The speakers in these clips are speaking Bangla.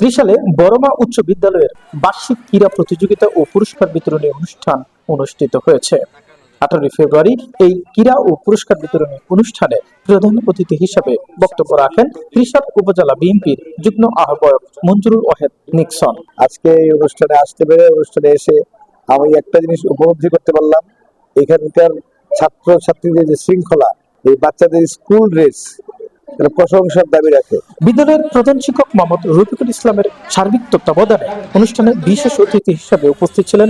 ত্রিশালে বড়মা উচ্চ বিদ্যালয়ের বার্ষিক ক্রীড়া প্রতিযোগিতা ও পুরস্কার বিতরণী অনুষ্ঠান অনুষ্ঠিত হয়েছে। আঠারোই ফেব্রুয়ারি এই ক্রীড়া ও পুরস্কার বিতরণী অনুষ্ঠানে প্রধান অতিথি হিসাবে বক্তব্য রাখেন ত্রিশাল উপজেলা বিএনপির যুগ্ম আহ্বায়ক মঞ্জুরুল ওয়াহেদ নিক্সন। আজকে এই অনুষ্ঠানে আসতে পেরে অনুষ্ঠানে এসে আমি একটা জিনিস উপলব্ধি করতে পারলাম। এখানকার ছাত্র ছাত্রীদের যে শৃঙ্খলা, এই বাচ্চাদের স্কুল ড্রেস প্রশংসার দাবি রাখে। বিদ্যালয়ের প্রধান শিক্ষক মোহাম্মদ রফিকুল ইসলামের সার্বিক তত্ত্বাবধানে অনুষ্ঠানে বিশেষ অতিথি হিসেবে উপস্থিত ছিলেন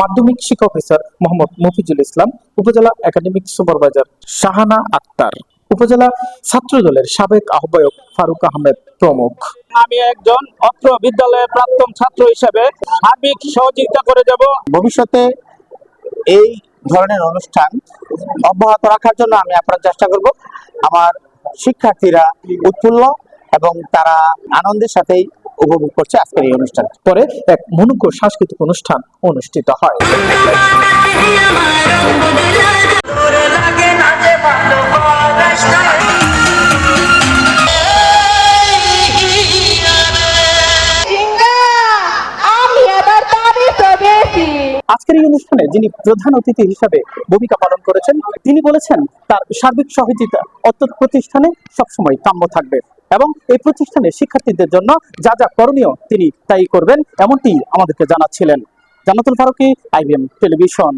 মাধ্যমিক শিক্ষা অফিসার মোহাম্মদ মফিজুল ইসলাম উপজেলা একাডেমিক সুপারভাইজার শাহানা আক্তার উপজেলা ছাত্র দলের সাবেক আহ্বায়ক ফারুক আহমেদ প্রমুখ। আমি একজন অত্র বিদ্যালয়ের প্রাক্তন ছাত্র হিসেবে সার্বিক সহযোগিতা করে যাব। ভবিষ্যতে এই ধরনের অনুষ্ঠান অব্যাহত রাখার জন্য আমি আপনার চেষ্টা করব। আমার শিক্ষার্থীরা উৎফুল্ল এবং তারা আনন্দের সাথে উপভোগ করছে আজকের এই অনুষ্ঠান। পরে এক মনুক্য সাংস্কৃতিক অনুষ্ঠান অনুষ্ঠিত হয়। আজকের এই অনুষ্ঠানে যিনি প্রধান অতিথি হিসাবে ভূমিকা পালন করেছেন, তিনি বলেছেন, তার সার্বিক সহযোগিতা অত্যন্ত প্রতিষ্ঠানে সবসময় কাম্য থাকবে এবং এই প্রতিষ্ঠানে শিক্ষার্থীদের জন্য যা যা করণীয় তিনি তাই করবেন এমনটি আমাদেরকে জানাচ্ছিলেন। Janatul Faruki, IBM television.